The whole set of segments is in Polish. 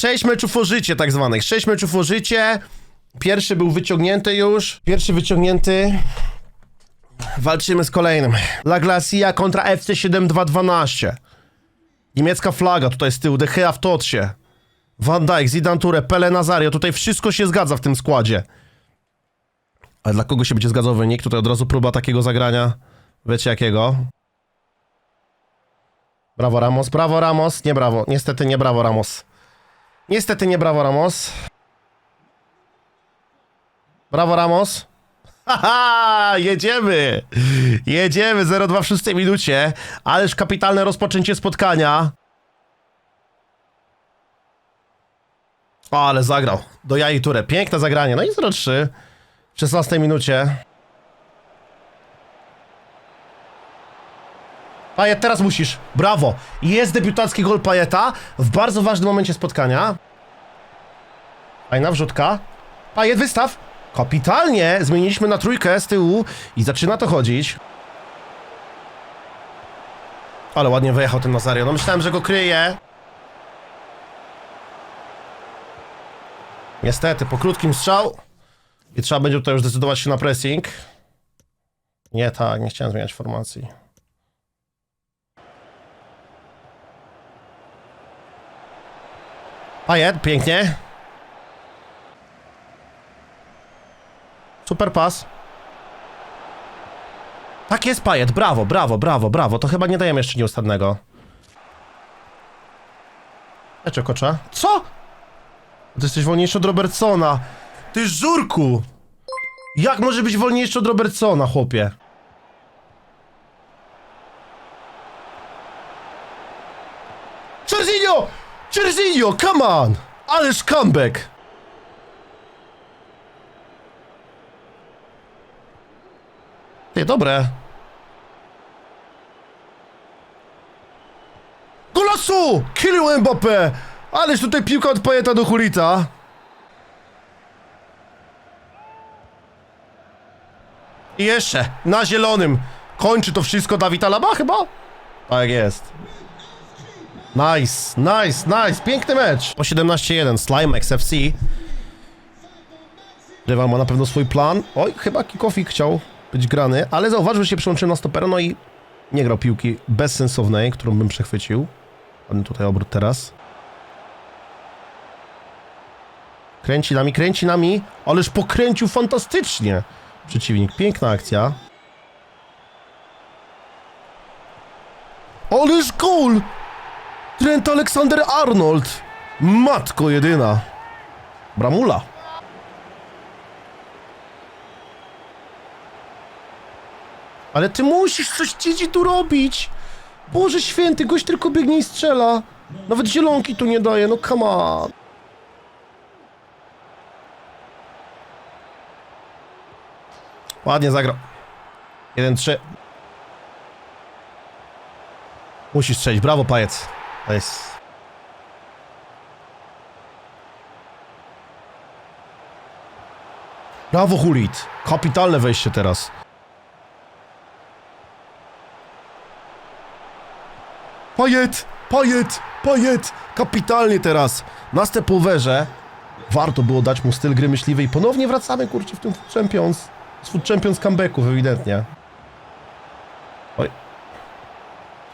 Sześć meczów o życie tak zwanych. Sześć meczów o życie. Pierwszy był wyciągnięty już. Pierwszy wyciągnięty. Walczymy z kolejnym. La Glacia kontra FC 7212. Niemiecka flaga tutaj z tyłu. De Gea w totsie. Van Dijk, Zidane Touré, Pele Nazario. Tutaj wszystko się zgadza w tym składzie. Ale dla kogo się będzie zgadzał wynik? Tutaj od razu próba takiego zagrania. Wiecie jakiego? Brawo Ramos, brawo Ramos. Nie brawo, niestety nie brawo Ramos. Niestety nie brawo Ramos. Brawo Ramos. Haha, jedziemy! Jedziemy, 0-2 w szóstej minucie. Ależ kapitalne rozpoczęcie spotkania. Ale zagrał. Do Jai Ture. Piękne zagranie. No i 0-3 w 16 minucie. Pajet, teraz musisz. Brawo. Jest debiutancki gol Pajeta w bardzo ważnym momencie spotkania. Fajna wrzutka. Pajet, wystaw. Kapitalnie. Zmieniliśmy na trójkę z tyłu i zaczyna to chodzić. Ale ładnie wyjechał ten Nazario. No myślałem, że go kryje. Niestety, po krótkim strzał. I trzeba będzie tutaj już zdecydować się na pressing. Nie tak, nie chciałem zmieniać formacji. Pajet, pięknie. Super pas. Tak jest Pajet, brawo, brawo, brawo, brawo. To chyba nie dajemy jeszcze nieustannego. Eczo kocza. Co? Ty jesteś wolniejszy od Robertsona. Ty żurku! Jak może być wolniejszy od Robertsona, chłopie? Cerzinho, come on! Ależ comeback! Ty, dobre. Golasu! Kylian Mbappé! Ależ tutaj piłka od do Hulita. I jeszcze, na zielonym. Kończy to wszystko Dawid Alaba chyba? Tak jest. Nice, nice, nice. Piękny mecz. Po 17-1 Slimex FC. Rywal ma na pewno swój plan. Oj, chyba Kikofik chciał być grany, ale zauważył, że się przyłączył na stopera, no i nie grał piłki bezsensownej, którą bym przechwycił. Ładny tutaj obrót teraz. Kręci nami, kręci nami. Ależ pokręcił fantastycznie. Przeciwnik, piękna akcja. Ależ gol! Trent Alexander Arnold! Matko jedyna. Bramula. Ale ty musisz coś Cici tu robić! Boże święty, gość tylko biegnie i strzela. Nawet zielonki tu nie daje, no come on. Ładnie zagrał. 1-3. Musisz strzelić, brawo Pajec. To jest... Brawo Hulit. Kapitalne wejście teraz. Pajet! Pajet! Pajet! Kapitalnie teraz! Na stepowerze warto było dać mu styl gry myśliwej. Ponownie wracamy, kurczę, w tym Food Champions. Z Food Champions comebacków, ewidentnie. Oj.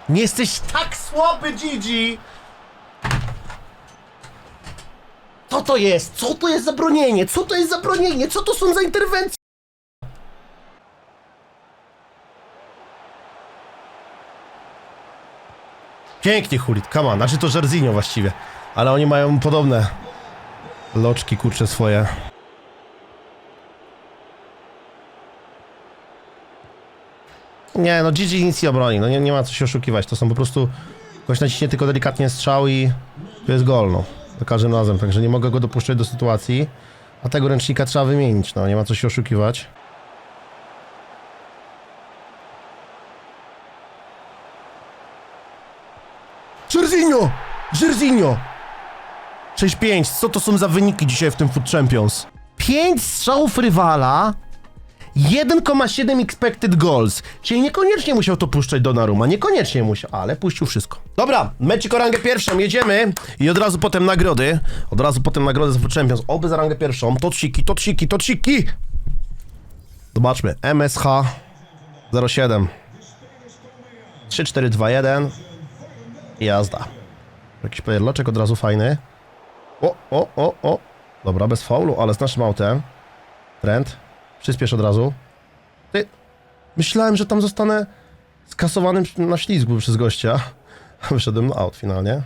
Nie jesteś tak słaby, Gigi! Co to jest? Co to jest za bronienie? Co to jest za bronienie? Co to są za interwencje? Pięknie Hulit, come on. Znaczy to Żerzinio właściwie. Ale oni mają podobne loczki, kurcze swoje. Nie, no Gigi nic nie obroni, no nie, nie ma co się oszukiwać. To są po prostu... Ktoś naciśnie tylko delikatnie strzał i to jest gol, no. Za każdym razem, także nie mogę go dopuszczać do sytuacji. A tego ręcznika trzeba wymienić, no. Nie ma co się oszukiwać. Żerzinio! Żerzinio! 6-5. Co to są za wyniki dzisiaj w tym Food Champions? 5 strzałów rywala, 1,7 expected goals. Czyli niekoniecznie musiał to puszczać Donnarumma, niekoniecznie musiał, ale puścił wszystko. Dobra, meczik o rangę pierwszą, jedziemy i od razu potem nagrody. Od razu potem nagrody z Champions, oby za rangę pierwszą. Tociki, tociki, tociki! Zobaczmy, MSH 07 3, 4, 2, 1 i jazda. Jakiś pojedloczek od razu fajny. O, o, o, o. Dobra, bez faulu, ale z naszym autem. Trend. Przyspiesz od razu. Ty. Myślałem, że tam zostanę skasowanym na ślizgu przez gościa. Wyszedłem na aut finalnie.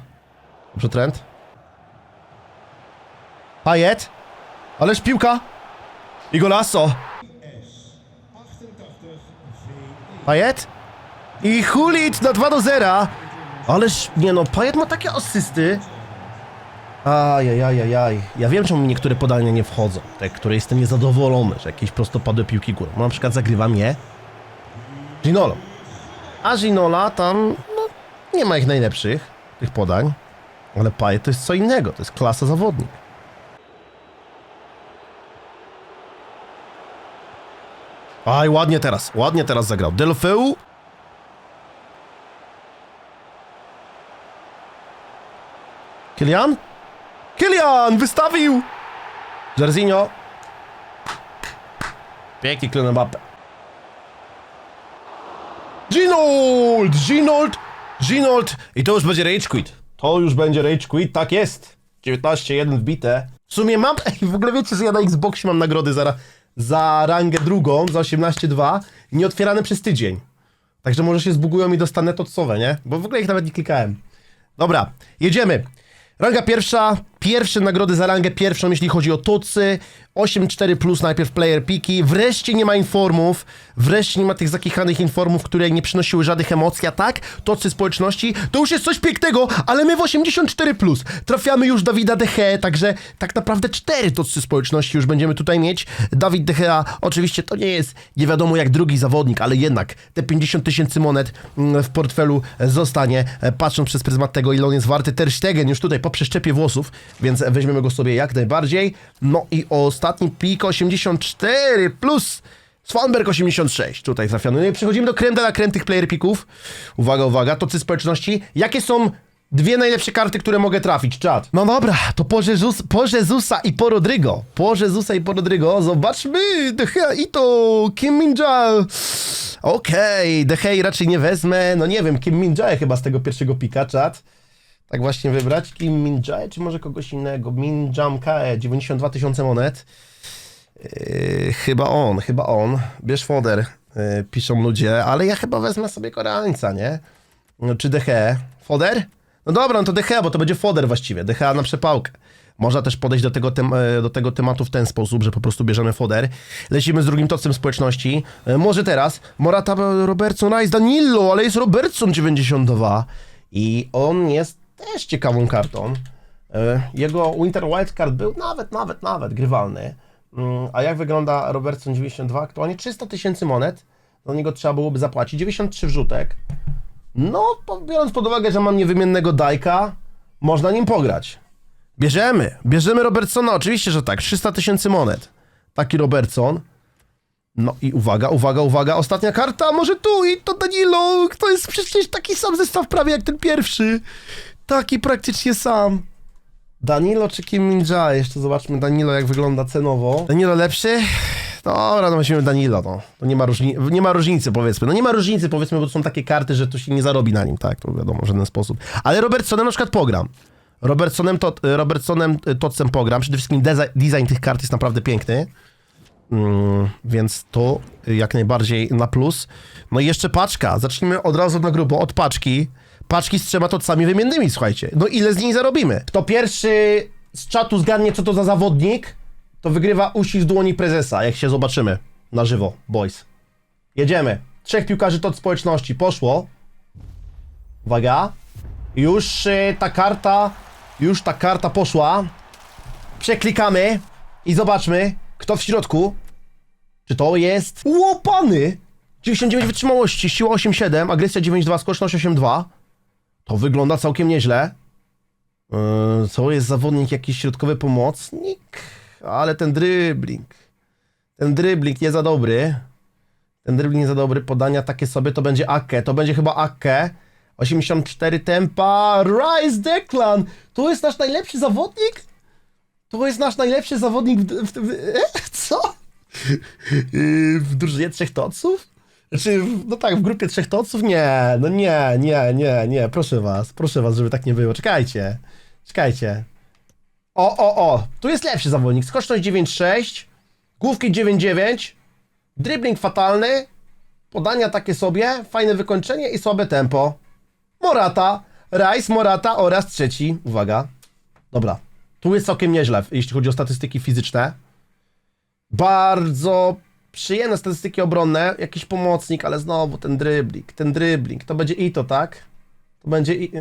Dobrze, trend. Pajet. Ależ piłka. I golasso. Pajet. I Hulit na 2 do 0. Ależ, nie no, Pajet ma takie asysty. Ajajajajaj. Ja wiem, czemu mi niektóre podania nie wchodzą. Te, które jestem niezadowolony, że jakieś prostopadłe piłki górą. No, na przykład zagrywam je Ginolo. A Ginola tam, no, nie ma ich najlepszych, tych podań. Ale Pajet to jest co innego, to jest klasa zawodnik. Aj, ładnie teraz, ładnie teraz zagrał. Delfeu. Kylian? Kylian! Wystawił! Jarzinho. Pięknie Kylian Mbappe. Ginold! Ginold! Ginold! I to już będzie rage quit. To już będzie rage quit, tak jest. 19-1 wbite. W sumie mam... Ej, w ogóle wiecie, że ja na Xboxie mam nagrody za, za rangę drugą, za 18-2, nieotwierane przez tydzień. Także może się zbugują i dostanę tocowe, nie? Bo w ogóle ich nawet nie klikałem. Dobra, jedziemy. Ranga pierwsza, pierwsze nagrody za rangę pierwszą, jeśli chodzi o tocy. 8-4 plus najpierw player piki. Wreszcie nie ma informów. Wreszcie nie ma tych zakichanych informów, które nie przynosiły żadnych emocji, a tak? Tocy społeczności. To już jest coś pięknego, ale my w 84 plus trafiamy już Dawida Deche, także tak naprawdę cztery tocy społeczności już będziemy tutaj mieć. Dawid Dechea oczywiście to nie jest nie wiadomo jak drugi zawodnik, ale jednak te 50 tysięcy monet mm, w portfelu zostanie, e, patrząc przez pryzmat tego, ile on jest warty. Ter Stegen już tutaj po przeszczepie włosów, więc weźmiemy go sobie jak najbardziej. No i ostatni pik 84 plus Swanberg 86, tutaj trafiony. No i przechodzimy do krem de la creme tych player pików. Uwaga, uwaga, tocy społeczności. Jakie są dwie najlepsze karty, które mogę trafić? Czad. No dobra, to po, Jezus, po Jezusa i po Rodrygo. Po Jezusa i po Rodrygo. Zobaczmy. De Gea i to Kim Min-jae. Okej, De Gea raczej nie wezmę. No nie wiem, Kim Min-jae chyba z tego pierwszego pika, czad. Tak właśnie wybrać. Kim Min-jae, czy może kogoś innego? Min Jam Kae, 92 tysiące monet. Yy, chyba on, chyba on. Bierz foder, yy, piszą ludzie, ale ja chyba wezmę sobie Koreańca, nie? No, czy Deche? Foder? No dobra, no to Deche, bo to będzie foder właściwie. Deche na przepałkę. Można też podejść do tego, do tego tematu w ten sposób, że po prostu bierzemy foder. Lecimy z drugim tocem społeczności. E, Może teraz Morata Robertson, nice, Danilo, ale jest Robertson 92. I on jest też ciekawą kartą. E, Jego Winter Wildcard był nawet, nawet, nawet grywalny. Mm, A jak wygląda Robertson 92? Aktualnie 300 tysięcy monet. Do niego trzeba byłoby zapłacić. 93 wrzutek. No, biorąc pod uwagę, że mam niewymiennego Dajka, można nim pograć. Bierzemy, bierzemy Robertsona, oczywiście, że tak, 300 tysięcy monet. Taki Robertson. No i uwaga, uwaga, uwaga, ostatnia karta, może tu i to Danilo, to jest przecież taki sam zestaw prawie jak ten pierwszy. Taki praktycznie sam. Danilo czy Kim Min-jae? Jeszcze zobaczmy Danilo jak wygląda cenowo. Danilo lepszy? Dobra, no weźmiemy Danilo, no. To nie ma, różni nie ma różnicy, powiedzmy. No nie ma różnicy, powiedzmy, bo to są takie karty, że to się nie zarobi na nim, tak, to wiadomo, w żaden sposób. Ale Robertsonem na przykład pogram. Robertsonem, to, Robertsonem y, Totcem pogram. Przede wszystkim design tych kart jest naprawdę piękny. Mm, więc to jak najbardziej na plus. No i jeszcze paczka. Zacznijmy od razu na grubo, od paczki. Paczki z trzema tocami wymiennymi, słuchajcie. No ile z niej zarobimy? Kto pierwszy z czatu zgadnie, co to za zawodnik, to wygrywa uścisk dłoni prezesa, jak się zobaczymy na żywo, boys. Jedziemy. Trzech piłkarzy tot społeczności. Poszło. Uwaga. Już y, ta karta, już ta karta poszła. Przeklikamy i zobaczmy, kto w środku. Czy to jest łopany? 99 wytrzymałości, siła 8,7, agresja 9,2, skoczność 8,2. To wygląda całkiem nieźle. Yy, co jest zawodnik, jakiś środkowy pomocnik? Ale ten dribbling. Ten dribbling nie za dobry. Ten dribbling nie za dobry. Podania takie sobie, to będzie Akke. To będzie chyba Akke. 84 tempa. Rise Declan. To jest nasz najlepszy zawodnik? To jest nasz najlepszy zawodnik w... w, w e? Co? W drużynie trzech toców? Znaczy, no tak, w grupie trzech toców? Nie, no nie, nie, nie, nie, proszę was, proszę was, żeby tak nie było. Czekajcie, czekajcie. O, o, o, tu jest lepszy zawodnik. Skoczność 9,6, główki 9,9, dribbling fatalny, podania takie sobie, fajne wykończenie i słabe tempo. Morata, Rice, Morata oraz trzeci, uwaga, dobra, tu jest całkiem nieźle, jeśli chodzi o statystyki fizyczne. Bardzo przyjemne statystyki obronne, jakiś pomocnik, ale znowu ten dribbling, ten dribbling, to będzie Ito, tak? To będzie i...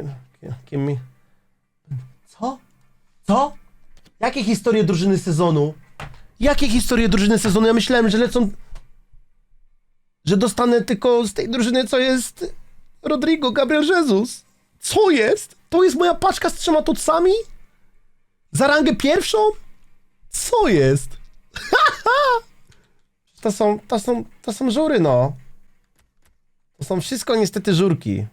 Kim. Co? Co? Jakie historie drużyny sezonu? Jakie historie drużyny sezonu? Ja myślałem, że lecą... Że dostanę tylko z tej drużyny, co jest Rodrigo, Gabriel Jesus. Co jest? To jest moja paczka z trzema tucami? Za rangę pierwszą? Co jest? To są, to są, to są żury, no. To są wszystko niestety żurki.